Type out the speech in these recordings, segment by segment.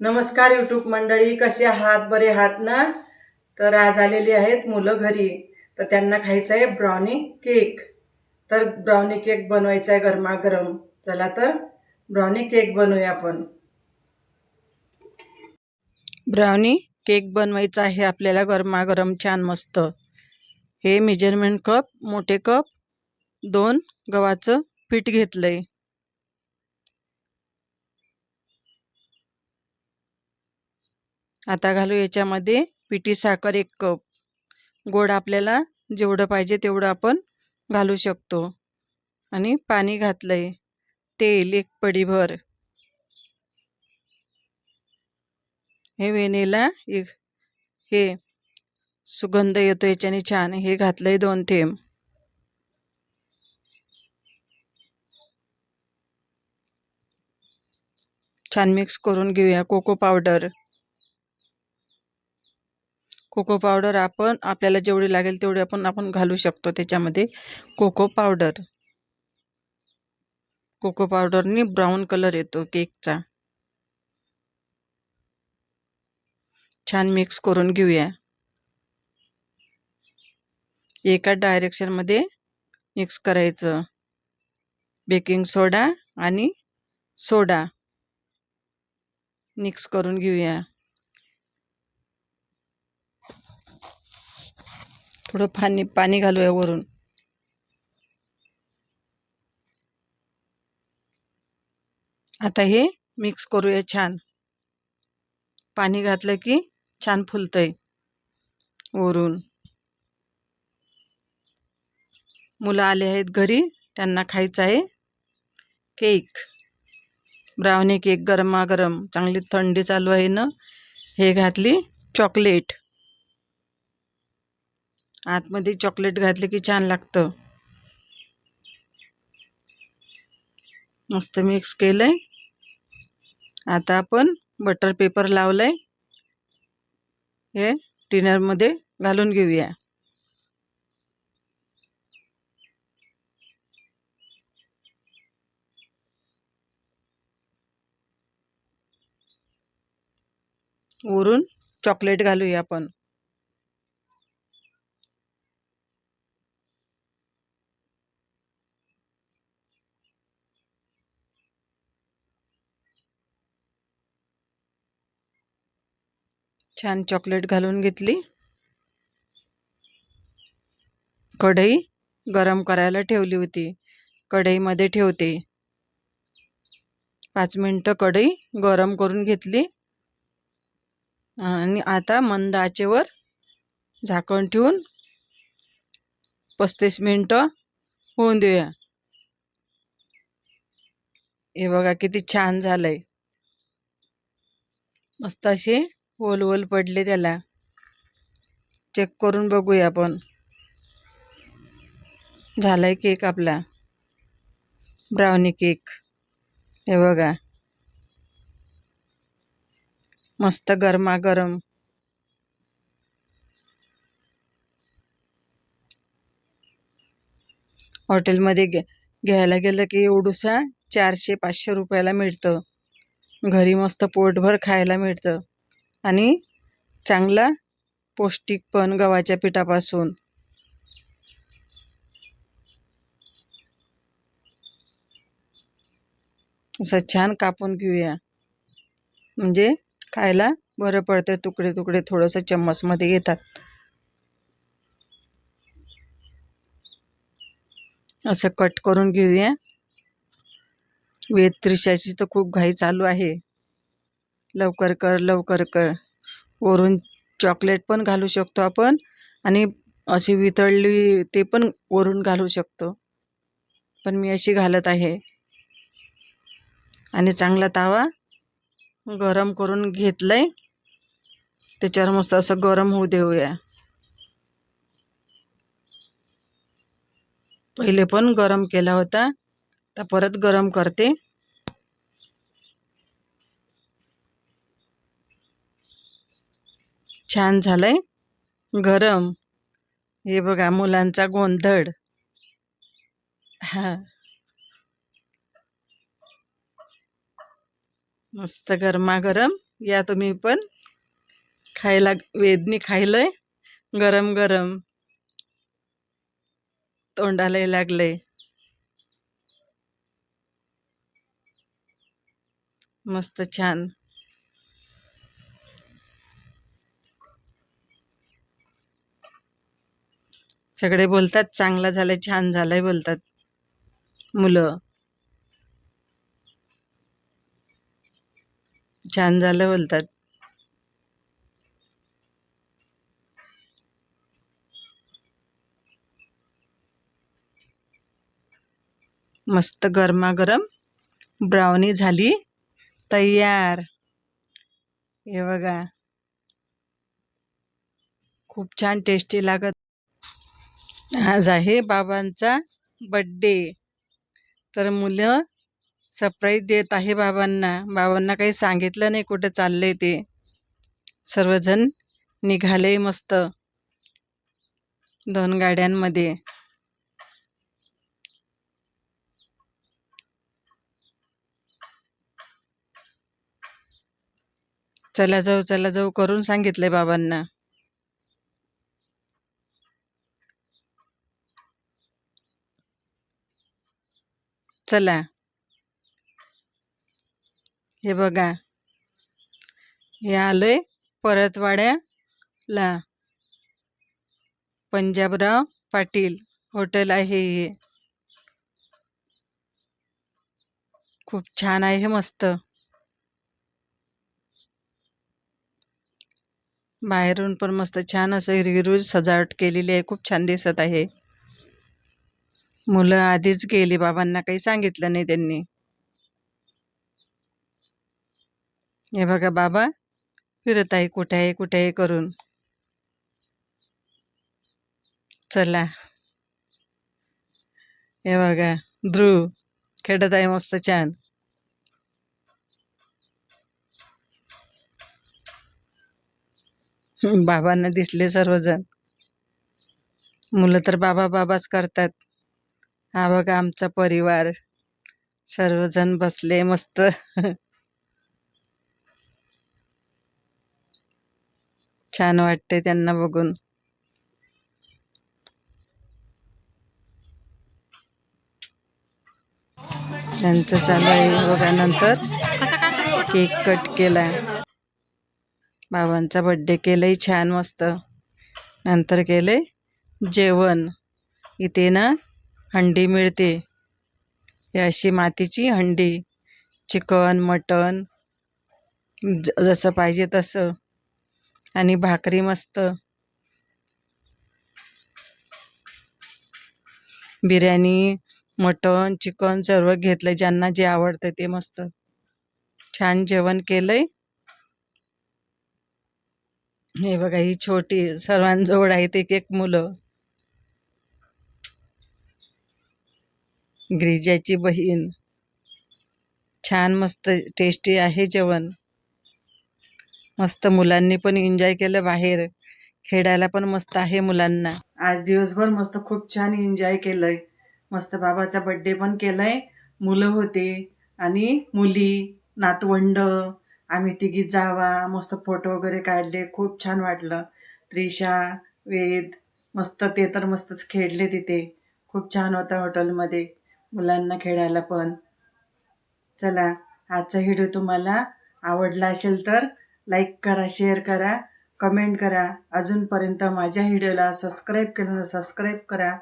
नमस्कार यूट्यूब मंडळी कसे आहात? बरे आहात ना? तर आज आलेली आहेत मुलं घरी. तर त्यांना खायचं आहे ब्राउनी केक तर ब्राउनी केक बनवायचा आहे गरमागरम. चला तर ब्राउनी केक बनवूया आपण. ब्राउनी केक बनवायचा आहे आपल्याला गरमागरम छान मस्त. हे मेजरमेंट कप मोठे कप दोन गव्हाचं पीठ घेतलं आहे आता घालू याच्यामध्ये पिठी साखर एक कप. गोड आपल्याला जेवढं पाहिजे तेवढं आपण घालू शकतो. आणि पाणी घातलंय. तेल एक पडीभर. हे वेणीला एक हे सुगंध येतो याच्याने छान. हे घातलंय दोन थेंब. छान मिक्स करून घेऊया. कोको पावडर कोको पावडर आपण आपल्याला जेवढी लागेल तेवढी आपण आपण घालू शकतो त्याच्यामध्ये कोको पावडर. कोको पावडरनी ब्राऊन कलर येतो केकचा. छान मिक्स करून घेऊया. एका डायरेक्शनमध्ये मिक्स करायचं. बेकिंग सोडा आणि सोडा. मिक्स करून घेऊया. थोडं पाणी पाणी घालूया वरून. आता हे मिक्स करूया छान. पाणी घातलं की छान फुलतंय वरून. मुलं आले आहेत घरी त्यांना खायचं आहे केक ब्राउनी केक गरमागरम चांगली थंडी चालू आहे ना हे घातली चॉकलेट आतमध्ये चॉकलेट घातले की छान लागतं. मस्त मिक्स केलंय. आता आपण बटर पेपर लावलंय. हे डिनरमध्ये घालून घेऊया. वरून चॉकलेट घालूया आपण. छान चॉकलेट घालून घेतली. कढई गरम करायला ठेवली होती. कढईमध्ये ठेवते. पाच मिनटं कढई गरम करून घेतली. आणि आता मंद आचेवर झाकण ठेवून पस्तीस मिनटं होऊन देऊया. हे बघा किती छान झालंय. मस्त असे ओल ओल पडले त्याला. चेक करून बघूया आपण. झालाय केक आपला. Brownie cake. हे बघा. मस्त गरमागरम. हॉटेलमध्ये घ्या घ्यायला गेलं की एवढूसा चारशे पाचशे रुपयाला मिळतं. घरी मस्त पोटभर खायला मिळतं. आणि चांगला पौष्टिक पण गव्हाच्या पिठापासून. असं छान कापून घेऊया. म्हणजे खायला बरं पडतं तुकडे तुकडे थोडंसं चम्मचमध्ये घेतात. असं कट करून घेऊया. वेद त्रिशाची तर खूप घाई चालू आहे. लवकर कर लवकर कर. वरून चॉकलेट पण घालू शकतो आपण आणि अशी वितळली ते पण वरून घालू शकतो. पण मी अशी घालत आहे. आणि चांगला तावा गरम करून घेतलंय. त्याच्यावर मस्त असं गरम होऊ देऊया. पहिले पण गरम केला होता. तर परत गरम करते. छान झालं आहे गरम. हे बघा मुलांचा गोंधळ. हा. मस्त गरमागरम. या तुम्ही पण. खायला वेदनी खायलंय. गरम गरम. तोंडाला लागलंय. मस्त छान. सगळे बोलतात चांगलं झालाय छान झालंय बोलतात. मुलं. छान झालं बोलतात. मस्त गरमागरम. ब्राउनी झाली. तयार. हे बघा. खूप छान टेस्टी लागत. आज आहे बाबांचा बड्डे तर मुलं सरप्राईज देत आहे बाबांना. बाबांना काही सांगितलं नाही कुठं चाललंय ते. सर्वजण निघाले मस्त दोन गाड्यांमध्ये. चला जाऊ चला जाऊ करून सांगितलंय बाबांना. चला. हे बघा. हे आलोय परतवाड्याला. पंजाबराव पाटील हॉटेल आहे हे. खूप छान आहे मस्त. बाहेरून पण मस्त छान असं हिरवी सजावट केलेली आहे. खूप छान दिसत आहे. मुलं आधीच गेली बाबांना काही सांगितलं नाही त्यांनी. हे बघा बाबा फिरत आहे कुठे आहे कुठे आहे करून. चला. हे बघा ध्रुव खेळत आहे मस्त छान. बाबांना दिसले सर्वजण. मुलं तर बाबा बाबाच करतात. हा बघा आमचा परिवार. सर्वजण बसले मस्त. छान वाटते त्यांना बघून. त्यांचं चालू आहे बघा नंतर. केक कट केलाय. बाबांचा बड्डे केलंय छान मस्त. नंतर केले जेवण. इथे ना हंडी मिळते. ही अशी मातीची हंडी चिकन मटन जसं पाहिजे तसं. आणि भाकरी मस्त. बिर्याणी मटन चिकन सर्व घेतलं ज्यांना जे आवडतं ते मस्त. छान जेवण केलंय. हे बघा ही छोटी सर्वांजवळ आहेत एक एक मुलं. ग्रिजाची बहीण. छान मस्त टेस्टी आहे जेवण. मस्त मुलांनी पण एन्जॉय केलं बाहेर. खेळायला पण मस्त आहे मुलांना. आज दिवसभर मस्त खूप छान एन्जॉय केलंय. मस्त बाबाचा बड्डे पण केलाय. मुलं होते आणि मुली नातवंड आम्ही तिघी जावा मस्त फोटो वगैरे काढले. खूप छान वाटलं. त्रिशा वेद मस्त ते तर मस्तच खेळले तिथे. खूप छान होतं हॉटेलमध्ये मुलांना खेळायला पण. चला आजचा व्हिडिओ तुम्हाला आवडला असेल तर लाईक करा शेअर करा कमेंट करा. अजूनपर्यंत माझ्या व्हिडिओला सबस्क्राईब केलं सबस्क्राईब करा.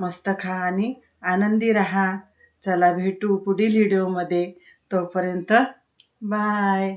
मस्त खा आणि आनंदी राहा. चला भेटू पुढील व्हिडिओमध्ये. तोपर्यंत बाय.